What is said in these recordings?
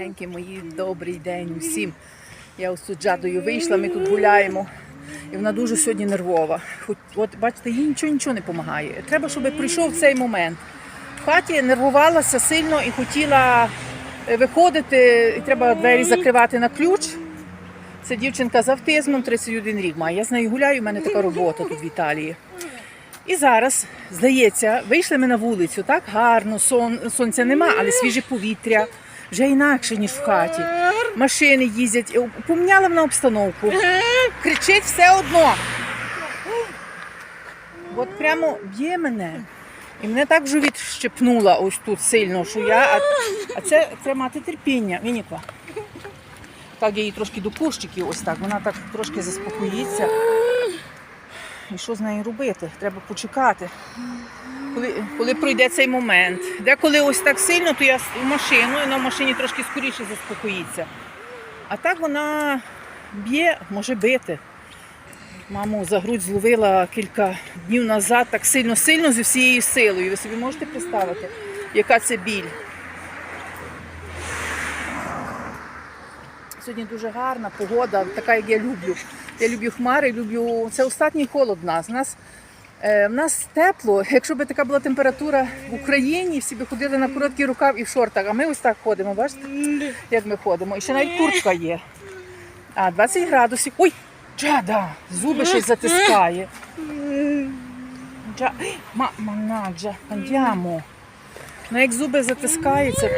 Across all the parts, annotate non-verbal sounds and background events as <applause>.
Дорогенькі мої, добрий день всім. Я ось тут Джадою вийшла, ми тут гуляємо. І вона дуже сьогодні нервова. Хоч, от бачите, їй нічого нічого не допомагає. Треба, щоб прийшов цей момент. В хаті нервувалася сильно і хотіла е, виходити, і треба двері закривати на ключ. Це дівчинка з автизмом, 31 рік має. Я з нею гуляю, у мене така робота тут в Італії. І зараз, здається, вийшли ми на вулицю, так гарно, сон, сонця нема, але свіже повітря. Вже інакше, ніж в хаті. Машини їздять. Е, Поміняла вона обстановку. Кричить все одно. От прямо б'є мене. І мене так в живіт щепнула ось тут сильно, що я. А, це, це мати терпіння. Вініква. Так, я її трошки до кущиків, ось так. Вона так трошки заспокоїться. І що з нею робити? Треба почекати. Коли, коли пройде цей момент. Деколи ось так сильно, то я в машину, і в машині трошки скоріше заспокоїться. А так вона б'є, може бити. Маму за грудь зловила кілька днів назад так сильно-сильно зі всією силою. Ви собі можете представити, яка це біль. Сьогодні дуже гарна погода, така, як я люблю. Я люблю хмари, люблю. Це останній холод в нас. У нас, в нас тепло. Якщо б така була температура в Україні, всі б ходили на короткий рукав і в шортах. А ми ось так ходимо, бачите, як ми ходимо. І ще навіть куртка є. А 20 градусів. Ой, Джада! Зуби щось затискає. Джа... Ма, манаджа, andiamo. Ну як зуби затискає, це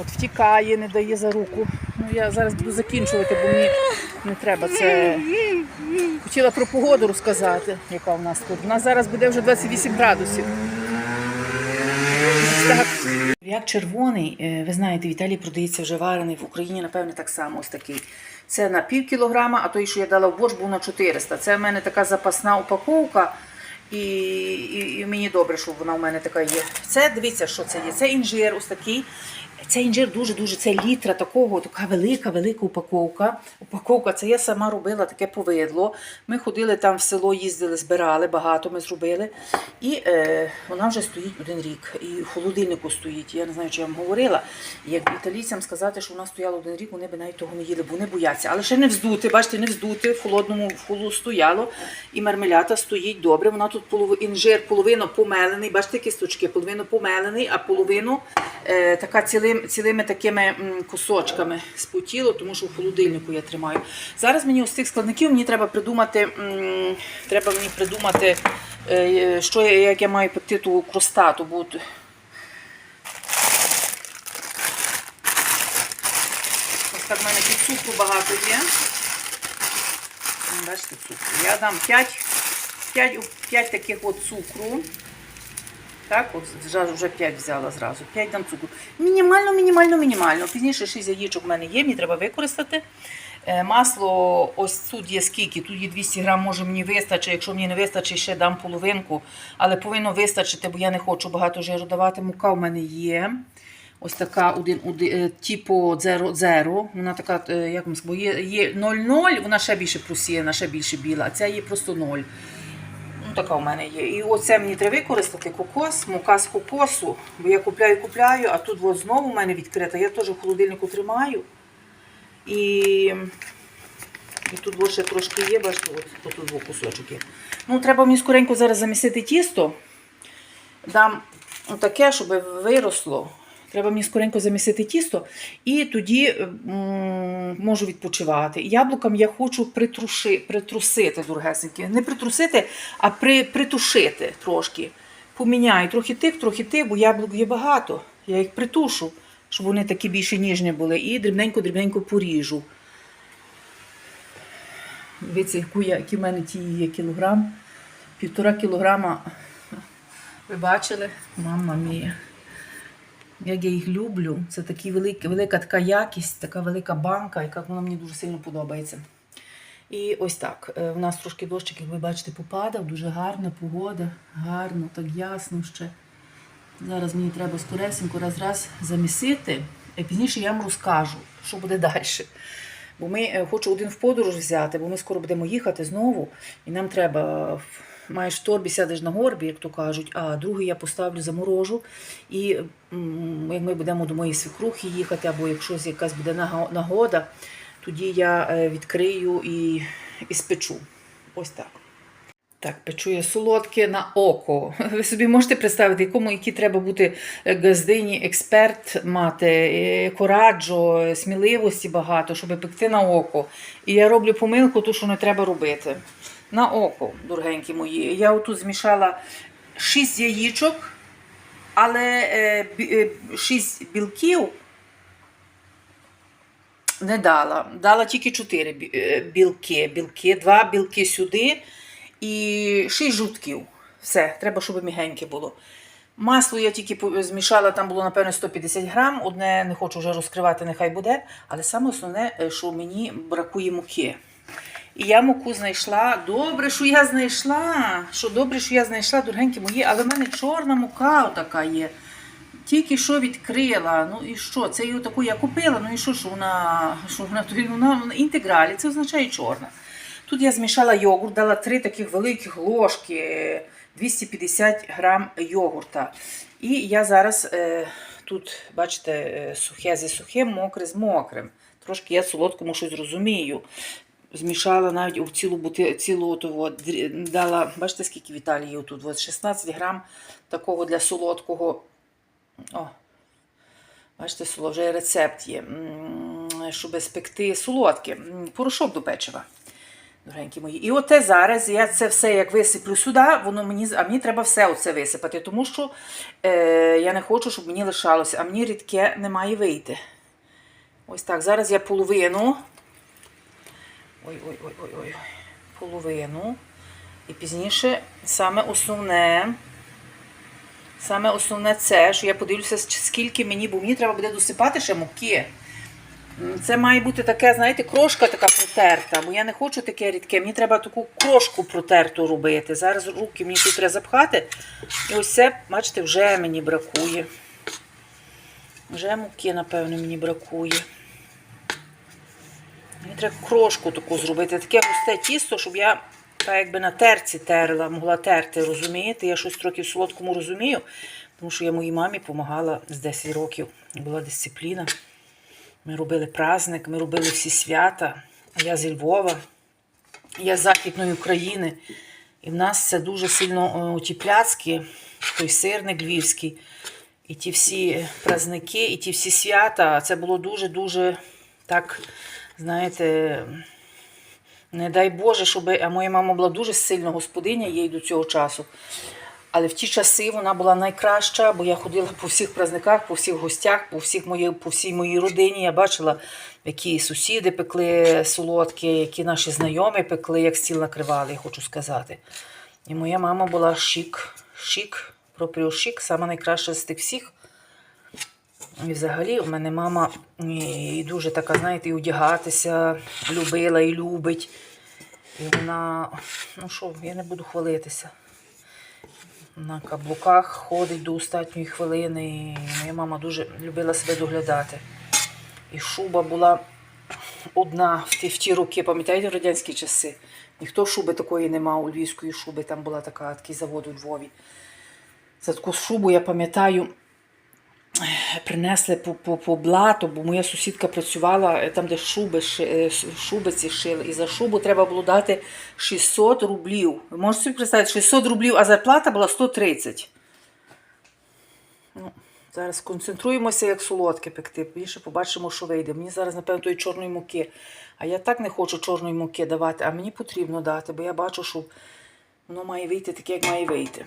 От, втікає, не дає за руку. Ну, я зараз буду закінчувати, бо мені не треба це. Хотіла про погоду розказати, яка у нас тут. У нас зараз буде вже 28 градусів. Як червоний, е, ви знаєте, в Італії продається вже варений, в Україні, напевне, так само ось такий. Це на пів кілограма, а той, що я дала в борщ, був на 400. Це в мене така запасна упаковка. І, і, і мені добре, що вона в мене така є. Це дивіться, що це є. Це інжир, ось такий. Це інжир дуже-дуже, це літра такого, така велика, велика упаковка. Упаковка, це я сама робила таке повидло. Ми ходили там в село, їздили, збирали, багато ми зробили. І е, вона вже стоїть один рік. І в холодильнику стоїть. Я не знаю, чи я вам говорила. Як італійцям сказати, що вона стояла один рік, вони б навіть того не їли, бо вони бояться. Але ще не вздути, бачите, не вздути, в холодному в холу стояло. І мармелята стоїть добре. Вона тут полови, інжир половину помелений, бачите, кісточки, половину помелений, а половину е, така цілим, цілими такими кусочками спотіло, тому що в холодильнику я тримаю. Зараз мені ось цих складників мені треба придумати, треба мені придумати, е, що я, як я маю пекти ту кростату. Бо Ось так в мене тут цукру багато є. Бачите, цукру. Я дам 5, 5, 5 таких от цукру. Так, от вже, вже 5 взяла зразу. 5 дам цукру. Мінімально, мінімально, мінімально. Пізніше 6 яєчок в мене є, мені треба використати. Е, Масло, ось тут є скільки, тут є 200 грам, може мені вистачить. Якщо мені не вистачить, ще дам половинку. Але повинно вистачити, бо я не хочу багато жиру давати. Мука в мене є. Ось така один, один е, типу Zero Zero. Вона така, е, як вам є, є 0,0, вона ще більше просіяна, ще більше біла, а ця є просто 0. Така у мене є. І оце мені треба використати кокос, мука з кокосу. Бо я купляю, купляю, а тут от знову у мене відкрита. Я теж в холодильнику тримаю. І, і тут ще трошки є, бачите, от, тут два кусочок є. Ну, треба мені скоренько зараз замісити тісто. Дам таке, щоб виросло. Треба мені скоренько замісити тісто, і тоді можу відпочивати. Яблукам я хочу притруши, притрусити, дорогесенькі. Не притрусити, а при, притушити трошки. Поміняю трохи тих, трохи тих, бо яблук є багато. Я їх притушу, щоб вони такі більше ніжні були. І дрібненько-дрібненько поріжу. Дивіться, які в мене ті є кілограм. Півтора кілограма. Ви бачили? Мама мія. Як я їх люблю. Це такі велика, така якість, така велика банка, яка вона мені дуже сильно подобається. І ось так. е, У нас трошки дощик, як ви бачите, попадав, дуже гарна погода, гарно, так ясно ще. Зараз мені треба скоресенько раз-раз замісити, і пізніше я вам розкажу, що буде далі. Бо ми е, хочу один в подорож взяти, бо ми скоро будемо їхати знову, і нам треба маєш в торбі, сядеш на горбі, як то кажуть, а другий я поставлю заморожу. І як ми будемо до моєї свікрухи їхати, або якщо якась буде нагода, тоді я е, відкрию і, і спечу. Ось так. Так, печу я солодке на око. Ви собі можете представити, якому які треба бути е, газдині, експерт мати, е, кораджо, сміливості багато, щоб пекти на око. І я роблю помилку, ту, що не треба робити. На око, дорогенькі мої. Я отут змішала 6 яєчок, але е, бі- е, 6 білків не дала. Дала тільки 4 білки. білки. Два білки сюди і 6 жовтків. Все, треба, щоб мігеньке було. Масло я тільки змішала, там було, напевно, 150 грам. Одне не хочу вже розкривати, нехай буде. Але саме основне, е, що мені бракує муки. І я муку знайшла. Добре, що я знайшла. Що добре, що я знайшла, дорогенькі мої, але в мене чорна мука така є. Тільки що відкрила. Ну і що? Це її таку я купила. Ну і що, що вона, що вона, вона інтегралі, це означає чорна. Тут я змішала йогурт, дала три таких великих ложки, 250 грам йогурта. І я зараз е, тут, бачите, е, сухе зі сухим, мокре з мокрим. Трошки я солодкому щось розумію. Змішала навіть у цілу бути, цілу оту, дала, бачите, скільки в Італії тут, от 16 грам такого для солодкого. О, бачите, вже рецепт є, щоб спекти солодке. Порошок до печива. Дорогенькі мої. І оте зараз я це все як висиплю сюди, воно мені, а мені треба все оце висипати, тому що е, я не хочу, щоб мені лишалося, а мені рідке не має вийти. Ось так. Зараз я половину. Ой-ой-ой-ой-ой. Половину. І пізніше саме основне. Саме основне це, що я подивлюся, скільки мені, бо мені треба буде досипати ще муки. Це має бути таке, знаєте, крошка така протерта, бо я не хочу таке рідке. Мені треба таку крошку протерту робити. Зараз руки мені тут треба запхати. І ось це, бачите, вже мені бракує. Вже муки, напевно, мені бракує. Мені треба крошку таку зробити. Таке густе тісто, щоб я так якби на терці терла, могла терти, розумієте? Я щось трохи в солодкому розумію, тому що я моїй мамі допомагала з 10 років. Була дисципліна. Ми робили праздник, ми робили всі свята. Я зі Львова, я з Західної України. І в нас це дуже сильно о, ті пляцки, той сирник львівський, і ті всі праздники, і ті всі свята. Це було дуже-дуже так, знаєте, не дай Боже, щоб. А моя мама була дуже сильна господиня їй до цього часу. Але в ті часи вона була найкраща, бо я ходила по всіх праздниках, по всіх гостях, по, всіх мої, по всій моїй родині. Я бачила, які сусіди пекли солодкі, які наші знайомі пекли, як стіл накривали, я хочу сказати. І моя мама була шик, шик, пропріо шик, сама найкраща з тих всіх. І взагалі у мене мама і дуже така, знаєте, і одягатися любила і любить. І вона, ну що, я не буду хвалитися. На каблуках ходить до останньої хвилини. І моя мама дуже любила себе доглядати. І шуба була одна в ті, в ті роки, пам'ятаєте, в радянські часи. Ніхто шуби такої не мав, львівської шуби, там була така, такий завод у Львові. За таку шубу я пам'ятаю, принесли по, по, по блату, бо моя сусідка працювала е, там, де шуби, е, шуби ці шили. І за шубу треба було дати 600 рублів. Ви можете собі представити, 600 рублів, а зарплата була 130. Ну, зараз концентруємося, як солодке пекти. Більше побачимо, що вийде. Мені зараз, напевно, тої чорної муки. А я так не хочу чорної муки давати, а мені потрібно дати, бо я бачу, що воно має вийти таке, як має вийти.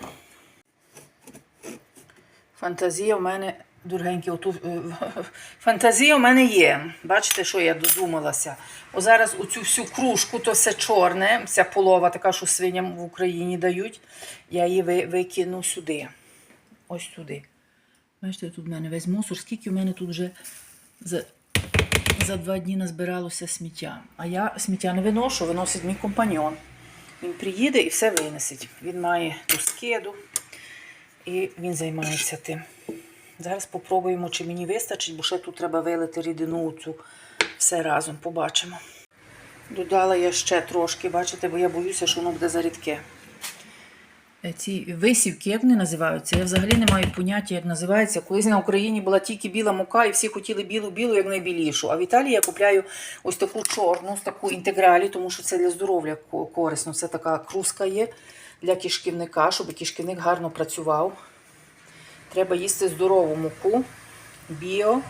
Фантазія в мене, дорогенькі, оту, е, <laughs> фантазія в мене є. Бачите, що я додумалася. О зараз оцю всю кружку, то все чорне, вся полова, така, що свиням в Україні дають. Я її ви- викину сюди. Ось сюди. Бачите, тут в мене весь мусор, скільки в мене тут вже за, за два дні назбиралося сміття. А я сміття не виношу, виносить мій компаньон. Він приїде і все винесить. Він має ту скиду і він займається тим. Зараз попробуємо, чи мені вистачить, бо ще тут треба вилити рідину цю все разом. Побачимо. Додала я ще трошки, бачите, бо я боюся, що воно буде зарідке. е, ці висівки, як вони називаються? Я взагалі не маю поняття, як називається. Колись на Україні була тільки біла мука, і всі хотіли білу-білу, як найбілішу. А в Італії я купляю ось таку чорну, таку інтегралі, тому що це для здоров'я корисно. Це така круска є для кишківника, щоб кишківник гарно працював. Треба їсти здорову муку, біо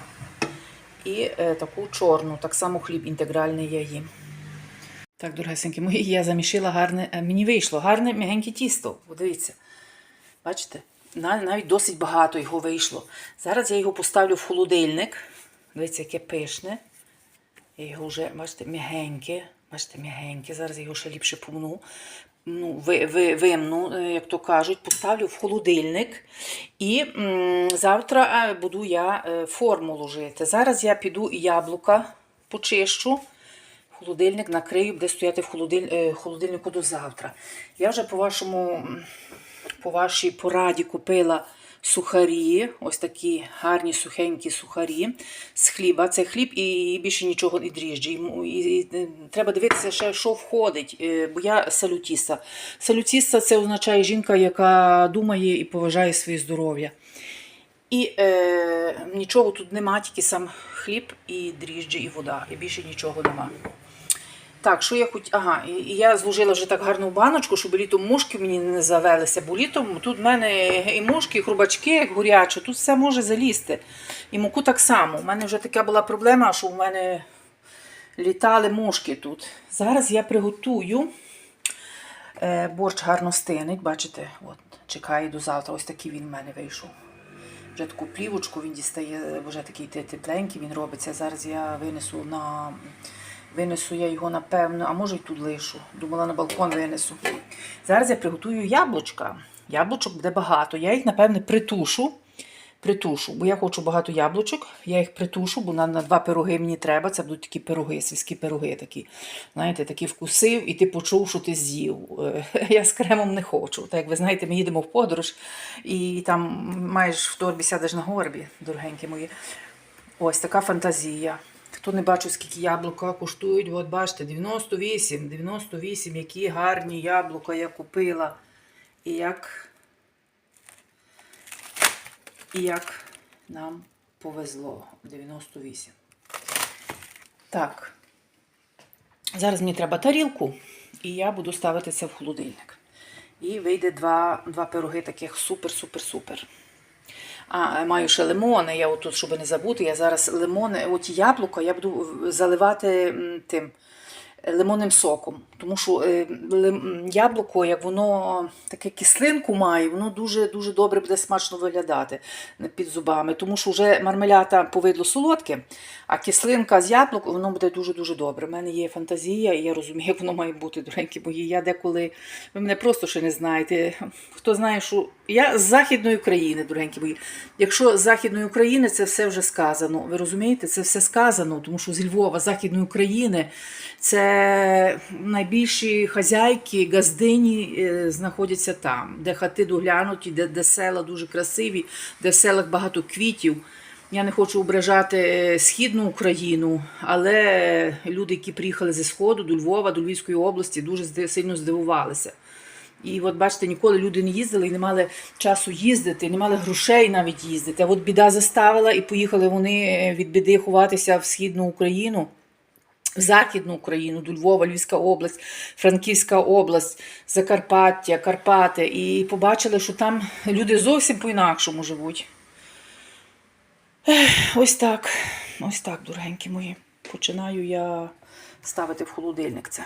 і е, таку чорну. Так само хліб інтегральний я їм. Так, дорогесенькі мої, я замішила гарне, е, мені вийшло гарне м'ягеньке тісто. Подивіться. Бачите? На- Навіть досить багато його вийшло. Зараз я його поставлю в холодильник. Дивіться, яке пишне. Я його вже, бачите, м'ягеньке. Бачите, м'ягеньке. Зараз я його ще ліпше помну. Ну, ви, ви, вимну, е, як то кажуть, поставлю в холодильник. І завтра е, буду я е, форму ложити. Зараз я піду яблука почищу. Холодильник накрию, буде стояти в холодиль... холодильнику до завтра. Я вже по вашому, по вашій пораді купила сухарі, ось такі гарні сухенькі сухарі з хліба. Це хліб і більше нічого і дріжджі. І, і, е, треба дивитися ще, що входить, е, бо я салютіста. Салютіста це означає жінка, яка думає і поважає своє здоров'я. І е, нічого тут нема, тільки сам хліб і дріжджі, і вода. І більше нічого нема. Так, що я хоч. Ага, я зложила вже так гарну баночку, щоб літом мушки мені не завелися, бо літом тут в мене і мушки, і хрубачки, як гуряче, тут все може залізти. І муку так само. У мене вже така була проблема, що у мене літали мушки тут. Зараз я приготую. Е, борщ гарно стинить, бачите, от, чекає до завтра. Ось такий він в мене вийшов. Вже таку плівочку він дістає, вже такий тепленький він робиться. Зараз я винесу на. Винесу я його, напевно, а може й тут лишу. Думала, на балкон винесу. Зараз я приготую яблучка. Яблучок буде багато. Я їх, напевне, притушу. Притушу, бо я хочу багато яблучок. Я їх притушу, бо на, на два пироги мені треба. Це будуть такі пироги, сільські пироги такі. Знаєте, такі вкусив, і ти почув, що ти з'їв. Е, <laughs> Я з кремом не хочу. Так як ви знаєте, ми їдемо в подорож, і там маєш в торбі сядеш на горбі, дорогенькі мої. Ось така фантазія. Хто не бачив, скільки яблука коштують, от бачите, 98, 98, які гарні яблука я купила. І як, і як нам повезло. 98. Так. Зараз мені треба тарілку, і я буду ставити це в холодильник. І вийде два, два пироги таких супер-супер-супер. А, маю ще лимони. Я отут, щоб не забути, я зараз лимони, от яблуко я буду заливати тим е, лимонним соком. Тому що е, яблуко, як воно таке кислинку має, воно дуже дуже добре буде смачно виглядати під зубами. Тому що вже мармелята повидло солодке, а кислинка з яблук, воно буде дуже-дуже добре. У мене є фантазія, і я розумію, як воно має бути, доренькі мої. Я деколи, ви мене просто ще не знаєте. Хто знає, що я з Західної України, доренькі мої. Якщо з Західної України, це все вже сказано. Ви розумієте, це все сказано, тому що зі Львова, Західної України, це найбільші хазяйки, газдині е, знаходяться там, де хати доглянуті, де, де села дуже красиві, де в селах багато квітів. Я не хочу ображати е, східну Україну, але люди, які приїхали зі Сходу до Львова, до Львівської області, дуже сильно здивувалися. І от бачите, ніколи люди не їздили і не мали часу їздити, не мали грошей навіть їздити. А от біда заставила, і поїхали вони е, від біди ховатися в східну Україну. В Західну Україну, до Львова, Львівська область, Франківська область, Закарпаття, Карпати. І побачили, що там люди зовсім по-інакшому живуть. Ось так, ось так, дорогенькі мої. Починаю я ставити в холодильник це.